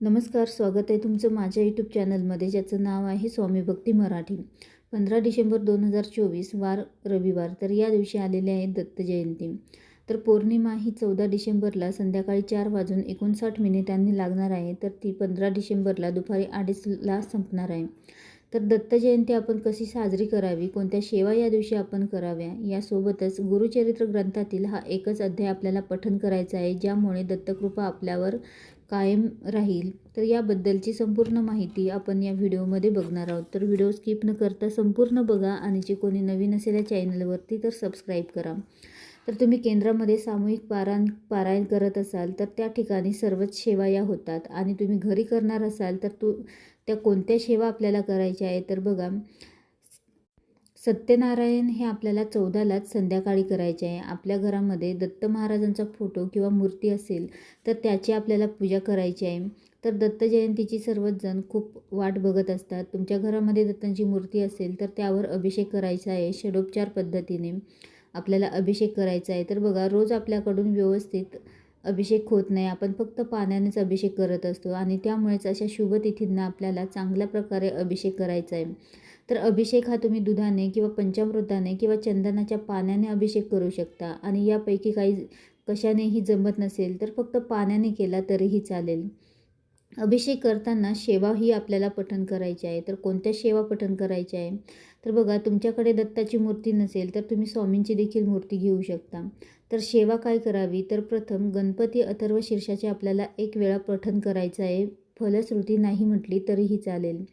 नमस्कार स्वागत आहे तुमचं माझ्या यूट्यूब चॅनलमध्ये ज्याचं नाव आहे स्वामी भक्ती मराठी. पंधरा डिसेंबर दोन हजार चोवीस वार रविवार तर या दिवशी आलेले आहे दत्त जयंती. तर पौर्णिमा ही चौदा डिसेंबरला संध्याकाळी चार वाजून एकोणसाठ मिनिटांनी लागणार आहे तर ती पंधरा डिसेंबरला दुपारी अडीचला संपणार आहे. तर दत्त जयंती आपण कशी साजरी करावी कोणत्या सेवा या दिवशी आपण कराव्या यासोबतच गुरुचरित्र ग्रंथातील हा एकच अध्याय आपल्याला पठन करायचा आहे ज्यामुळे दत्तकृपा आपल्यावर कायम राहील तर याबद्दलची संपूर्ण माहिती आपण या व्हिडिओमध्ये बघणार आहोत. तर व्हिडिओ स्किप न करता संपूर्ण बघा आणि जे कोणी नवीन असेल या चॅनलवरती तर सबस्क्राईब करा. तर तुम्ही केंद्रामध्ये सामूहिक पारायण पारायण करत असाल तर त्या ठिकाणी सर्वच सेवा या होतात. आणि तुम्ही घरी करणार असाल तर तू त्या कोणत्या सेवा आपल्याला करायच्या आहे तर बघा. सत्यनारायण हे आपल्याला चौदालाच संध्याकाळी करायचे आहे. आपल्या घरामध्ये दत्त महाराजांचा फोटो किंवा मूर्ती असेल तर त्याची आपल्याला पूजा करायची आहे. तर दत्त जयंतीची सर्वच जण खूप वाट बघत असतात. तुमच्या घरामध्ये दत्तांची मूर्ती असेल तर त्यावर अभिषेक करायचा आहे षडोपचार पद्धतीने. आपल्याला अभिषेक करायचा आहे. तर बघा रोज आपल्याकडून व्यवस्थित अभिषेक होत नाही. आपण फक्त पाण्यानेच अभिषेक करत असतो आणि त्यामुळेच अशा शुभतिथींना आपल्याला चांगल्या प्रकारे अभिषेक करायचा आहे तर अभिषेक हा तुम्ही दुधाने किंवा पंचामृताने किंवा चंदनाच्या पाण्याने अभिषेक करू शकता आणि यापैकी काही कशानेही जमत नसेल तर फक्त पाण्याने केला तरीही चालेल. अभिषेक करताना शेवा ही आपल्याला पठण करायची आहे. तर कोणत्या शेवा पठण करायच्या आहे? तर बघा तुमच्याकडे दत्ताची मूर्ती नसेल तर तुम्ही स्वामींची देखील मूर्ती घेऊ शकता. तर सेवा काय करावी? तर प्रथम गणपती अथर्व शीर्षाचे आपल्याला एक वेळा पठण करायचं आहे. फलश्रुती नाही म्हटली तरीही चालेल.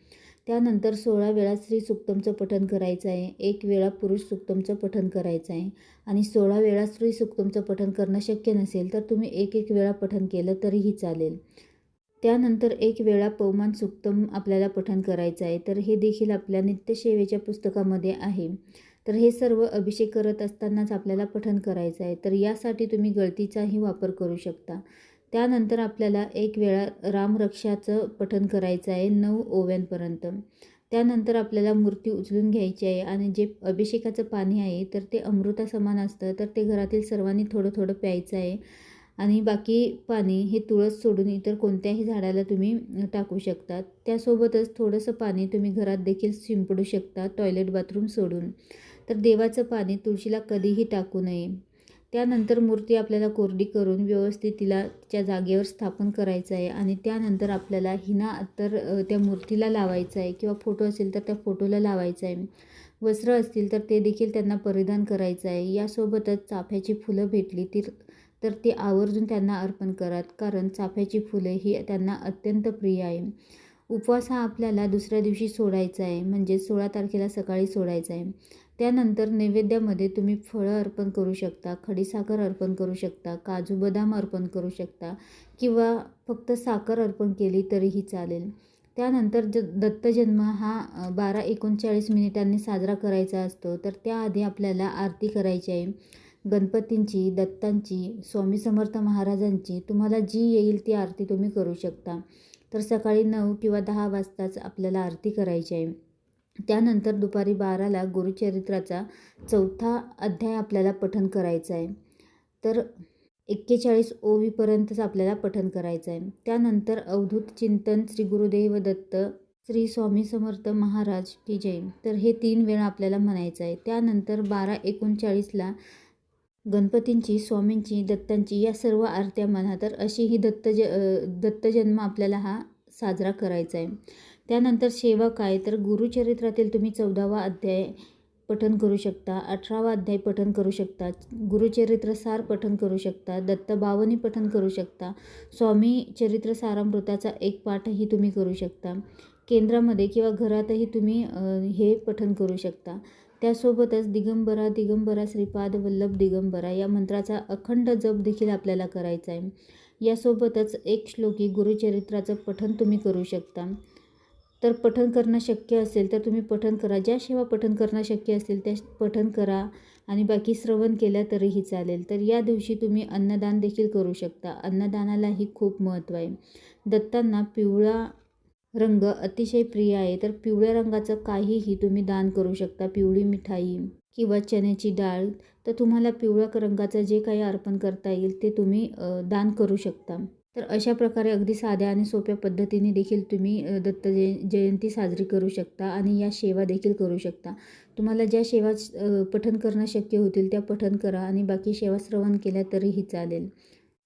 त्यानंतर सोळा वेळा स्त्री सुक्तमचं पठण करायचं आहे. एक वेळा पुरुष सुक्तमचं पठण करायचं आहे. आणि सोळा वेळा स्त्री सुक्तमचं पठण करणं शक्य नसेल तर तुम्ही एक एक वेळा पठण केलं तरीही चालेल. त्यानंतर एक वेळा पवमान सुक्तम आपल्याला पठण करायचं आहे. तर हे देखील आपल्या नित्यसेवेच्या पुस्तकामध्ये आहे. तर हे सर्व अभिषेक करत असतानाच आपल्याला पठण करायचं आहे. तर यासाठी तुम्ही गळतीचाही वापर करू शकता. त्यानंतर आपल्याला एक वेळा रामरक्षाचं पठण करायचं आहे नऊ ओव्यांपर्यंत. त्यानंतर आपल्याला मूर्ती उचलून घ्यायची आहे आणि जे अभिषेकाचं पाणी आहे तर ते अमृता समान असतं. तर ते घरातील सर्वांनी थोडं थोडं प्यायचं आहे. आणि बाकी पाणी हे तुळस सोडून इतर कोणत्याही झाडाला तुम्ही टाकू शकता त्यासोबतच थोडंसं पाणी तुम्ही घरात देखील शिंपडू शकता टॉयलेट बाथरूम सोडून. तर देवाचं पाणी तुळशीला कधीही टाकू नये. त्यानंतर मूर्ती आपल्याला कोरडी करून व्यवस्थित तिला तिच्या जागेवर स्थापन करायचं आहे आणि त्यानंतर आपल्याला हिना अत्तर त्या मूर्तीला लावायचं आहे किंवा फोटो असेल तर त्या फोटोला लावायचं आहे. वस्त्र असतील तर ते देखील त्यांना परिधान करायचं आहे. यासोबतच चाफ्याची फुलं भेटली ती तर ती आवर्जून त्यांना अर्पण करात कारण चाफ्याची फुले ही त्यांना अत्यंत प्रिय आहे. उपवास हा आपल्याला दुसऱ्या दिवशी सोडायचा आहे म्हणजे सोळा तारखेला सकाळी सोडायचा आहे. त्यानंतर नैवेद्यामध्ये तुम्ही फळं अर्पण करू शकता खडीसाखर अर्पण करू शकता काजू बदाम अर्पण करू शकता किंवा फक्त साखर अर्पण केली तरीही चालेल. त्यानंतर ज दत्तजन्म हा बारा एकोणचाळीस मिनिटांनी साजरा करायचा असतो तर त्याआधी आपल्याला आरती करायची आहे. गणपतींची दत्तांची स्वामी समर्थ महाराजांची तुम्हाला जी येईल ती आरती तुम्ही करू शकता. तर सकाळी नऊ किंवा दहा वाजताच आपल्याला आरती करायची आहे. त्यानंतर दुपारी बाराला गुरुचरित्राचा चौथा अध्याय आपल्याला पठन करायचा आहे. तर एक्केचाळीस ओवीपर्यंतच आपल्याला पठन करायचं आहे. त्यानंतर अवधूत चिंतन श्री गुरुदेव दत्त श्री स्वामी समर्थ महाराज की जय. तर हे तीन वेळा आपल्याला म्हणायचं आहे. त्यानंतर बारा एकोणचाळीसला गणपतींची स्वामींची दत्तांची या सर्व आरत्या म्हणा तर अशी ही दत्त ज दत्तजन्म आपल्याला हा साजरा करायचा आहे. त्यानंतर सेवा काय तर गुरुचरित्रातील तुम्ही चौदावा अध्याय पठन करू शकता अठरावा अध्याय पठन करू शकता गुरुचरित्र सार पठन करू शकता दत्तबावनी पठन करू शकता स्वामी चरित्र सारामृताचा एक पाठही तुम्ही करू शकता केंद्रामध्ये किंवा घरातही तुम्ही हे पठन करू शकता. त्यासोबतच दिगंबरा दिगंबरा श्रीपाद वल्लभ दिगंबरा या मंत्राचा अखंड जप देखील आपल्याला करायचा आहे यासोबतच एक श्लोकी गुरुचरित्राचं पठण तुम्ही करू शकता. तर पठण करणं शक्य असेल तर तुम्ही पठण करा. ज्या सेवा पठण करणं शक्य असेल त्या पठण करा आणि बाकी श्रवण केल्या तरीही चालेल. तर या दिवशी तुम्ही अन्नदान देखील करू शकता. अन्नदानालाही खूप महत्त्व आहे. दत्तांना पिवळा रंग अतिशय प्रिय आहे. तर पिवळ्या रंगाचं काहीही तुम्ही दान करू शकता. पिवळी मिठाई किंवा चण्याची डाळ. तर तुम्हाला पिवळ्या रंगाचं जे काही अर्पण करता येईल ते तुम्ही दान करू शकता. तर अशा प्रकारे अगदी साध्या आणि सोप्या पद्धतीने देखील तुम्ही दत्त जय जयंती साजरी करू शकता आणि या सेवा देखील करू शकता. तुम्हाला ज्या सेवा पठन पठण करणं शक्य होतील त्या पठण करा आणि बाकी सेवा श्रवण केल्या तरीही चालेल.